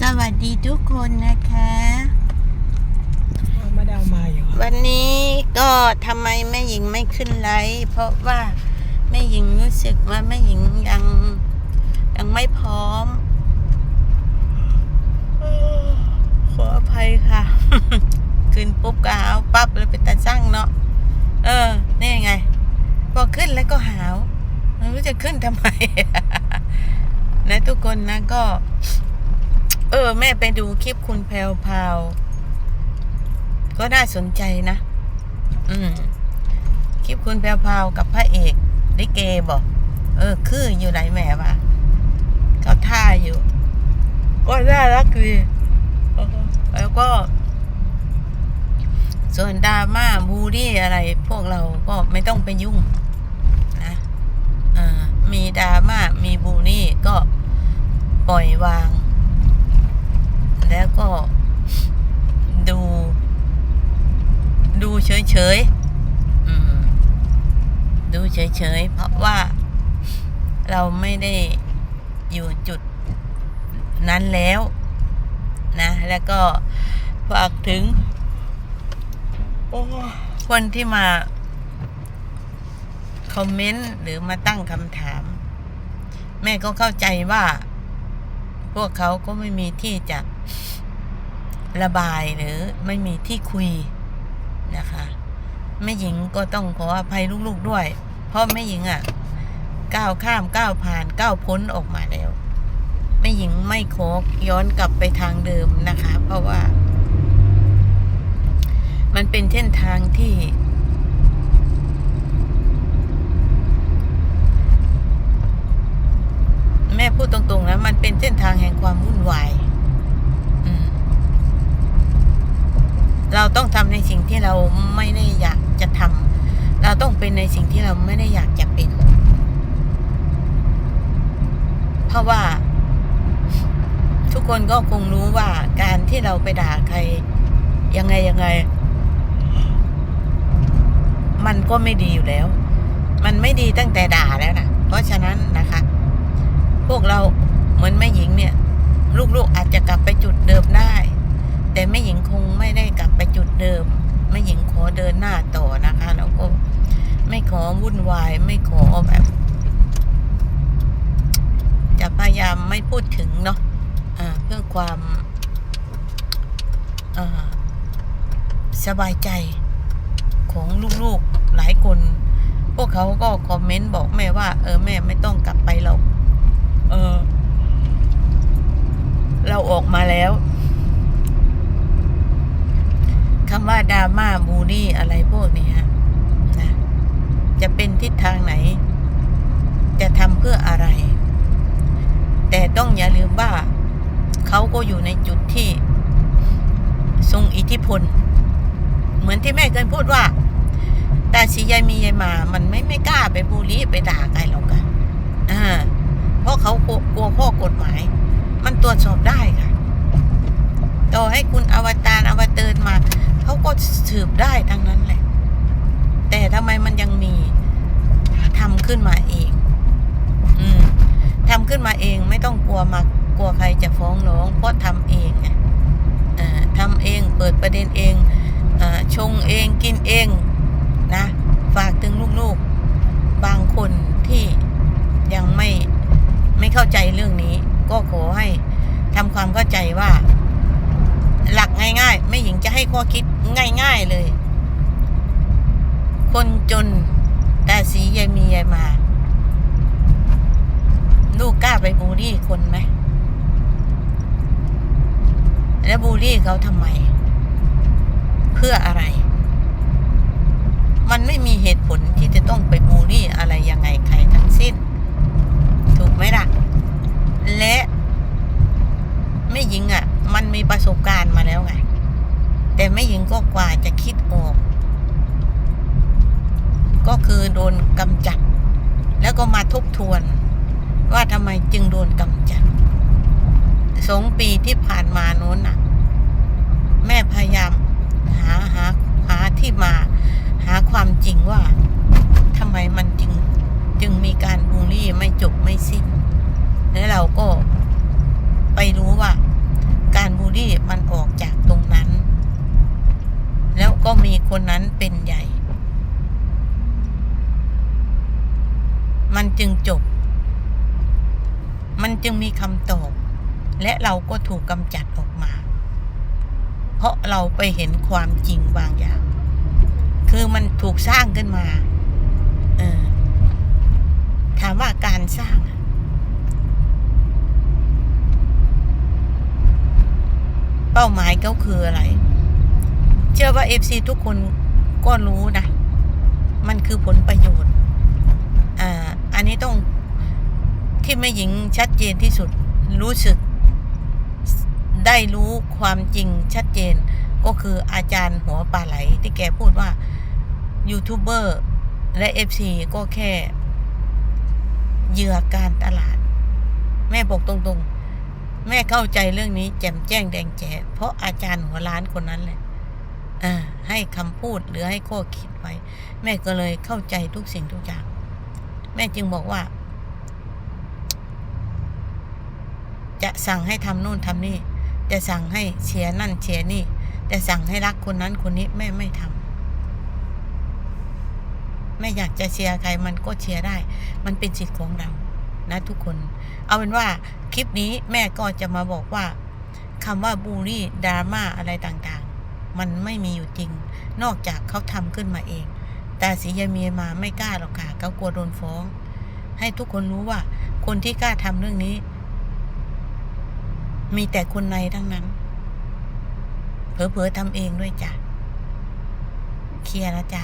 สวัสดีทุกคนนะคะไม่ได้เอามาอยู่วันนี้ก็ทำไมแม่หญิงไม่ขึ้นไลฟ์เพราะว่าแม่หญิงรู้สึกว่าแม่หญิงยังยังไม่พร้อมเอ่อขออภัยค่ะ ขึ้นปุ๊บก็หาวปั๊บเลยเป็นตาช่างเนาะเออ นี่ไง พอขึ้นแล้วก็หาวไม่รู้จะขึ้นทำไมนะทุกคนนะก็เออ แม่ไปดูคลิปคุณแพลวพาวก็น่าสนใจนะ อืม คลิปคุณแพลวพาวกับพระเอกลิเกบอก เออ คืออยู่ไหนแม่วะเขาท่าอยู่ ก็น่ารักดีแล้วก็ ส่วนดราม่าบูรี่อะไร พวกเราก็ไม่ต้องไปยุ่ง นะอ่ามีดราม่ามีบูรี่ก็ปล่อยวาง แล้วก็ดู ดูเฉยๆอืมดูเฉยๆ เพราะว่าเราไม่ได้อยู่จุดนั้นแล้วนะ แล้วก็ฝากถึงคนที่มา คอมเมนต์ หรือมาตั้งคำถาม แม่ก็เข้าใจว่า พวกเขาก็ไม่มีที่จะระบายหรือไม่มีที่คุยนะคะแม่หญิงก็ต้องขออภัยลูกๆด้วย เพราะแม่หญิงอะก้าวข้ามก้าวผ่านก้าวพ้นออกมาแล้วแม่หญิงไม่ขอย้อนกลับไปทางเดิมนะคะ เพราะว่า มันเป็นเส้นทางที่ แม่ พูดตรงๆนะมันเป็นเส้นทางแห่งความวุ่นวายเราต้องทำในสิ่งที่เราไม่ได้อยากจะทำเราต้องเป็นในสิ่งที่เราไม่ได้อยากจะเป็น เพราะว่า ทุกคนก็คงรู้ว่าการที่เราไปด่าใคร ยังไงยังไง มันก็ไม่ดีอยู่แล้ว มันไม่ดีตั้งแต่ด่าแล้วนะเพราะฉะนั้นนะคะ พวกเราเหมือนแม่หญิงเนี่ย ลูกๆอาจจะกลับไปจุดเดิมได้ แต่แม่หญิงคงไม่ได้กลับไปจุดเดิมแม่หญิงขอเดินหน้าต่อนะคะแล้วก็ไม่ขอวุ่นวายไม่ขอแบบ จะพยายามไม่พูดถึงเนาะะเพื่อความสบายใจของลูกๆหลายคน พวกเขาก็คอมเมนต์บอกแม่ว่า เออแม่ไม่ต้องกลับไปหรอก เออ เราออกมาแล้วคำว่าดราม่าบูลลี่อะไรพวกนี้ฮะนะจะเป็นทิศทางไหน จะทำเพื่ออะไร แต่ต้องอย่าลืมว่าเขาก็อยู่ในจุดที่ ทรงอิทธิพล เหมือนที่แม่เคยพูดว่าแต่สียายมียายมา มันไม่ไม่กล้าไปบูลลี่ไปด่าใครหรอกอะอ่า เพราะเขากลัวกลัว ข้อกฎหมาย มันตรวจสอบได้ค่ะ ต่อให้คุณอวตารอวเตินมา เขาก็สืบได้ทั้งนั้นแหละ แต่ทำไมมันยังมีทำขึ้นมาเอง อืมทำขึ้นมาเองไม่ต้องกลัวมากลัวใครจะฟ้องร้องเพราะทำเองไงทำเองเปิดประเด็นเองอชงเองกินเอง นะ ฝากถึงลูกๆ บางคนที่ยังไม่ไม่เข้าใจเรื่องนี้ ก็ขอให้ทำความเข้าใจว่า หลักง่ายๆ ไม่หญิงจะให้ข้อคิดง่ายๆ เลย คนจนแตาสียายมียายมา ลูกกล้าไปบูลลี่คนไหม แล้วบูลลี่เขาทำไม เพื่ออะไร มันไม่มีเหตุผลที่จะต้องไปบูลลี่อะไรยังไงใครทั้งสิ้น ถูกไหมล่ะ และ ไม่หญิงอะ มันมีประสบการณ์มาแล้วไง แต่ไม่หญิงก็กว่าจะคิดออก ก็คือโดนกำจัด แล้วก็มาทบทวน ว่าทำไมจึงโดนกำจัดสองปีที่ผ่านมาโน้นน่ะ แม่พยายามหาหาหาที่มา หาความจริงว่าทำไมมันจึง จึงมีการบูลลี่ไม่จบไม่สิ้น แล้วเราก็ไปรู้ว่า ก็มีคนนั้นเป็นใหญ่ มันจึงจบ มันจึงมีคำตอบ และเราก็ถูกกำจัดออกมา เพราะเราไปเห็นความจริงบางอย่าง คือมันถูกสร้างขึ้นมา เออ ถามว่าการสร้างเป้าหมายเขาคืออะไร เชื่อว่าเอฟซีทุกคนก็รู้นะ มันคือผลประโยชน์ นี้ต้องที่แม่หญิงชัดเจนที่สุดรู้สึก ได้รู้ความจริงชัดเจน ก็คืออาจารย์หัวปลาไหล ที่แกพูดว่ายูทูบเบอร์และเอฟซีก็แค่เหยื่อการตลาด แม่บอกตรงๆ แม่เข้าใจเรื่องนี้ แจ่มแจ้งแดงแจ๋เพราะอาจารย์หัวร้านคนนั้นแหละให้คำพูดหรือให้ข้อคิดไว้ แม่ก็เลยเข้าใจทุกสิ่งทุกอย่าง แม่จึงบอกว่า จะสั่งให้ทำนู่นทำนี่ จะสั่งให้เชียร์นั่นเชียร์นี่ จะสั่งให้รักคนนั้นคนนี้แม่ไม่ทำแม่อยากจะเชียร์ใครมันก็เชียร์ได้ มันเป็นสิทธิ์ของเรา นะทุกคน เอาเป็นว่าคลิปนี้แม่ก็จะมาบอกว่าคำว่าบูลลี่ดราม่าอะไรต่างๆ มันไม่มีอยู่จริง นอกจากเขาทำขึ้นมาเอง แต่สียาเมียมาไม่กล้าหรอกค่ะเขากลัวโดนฟ้อง ให้ทุกคนรู้ว่า คนที่กล้าทำเรื่องนี้ มีแต่คนในทั้งนั้น เผลอๆทำเองด้วยจ้ะเคลียร์นะจ๊ะ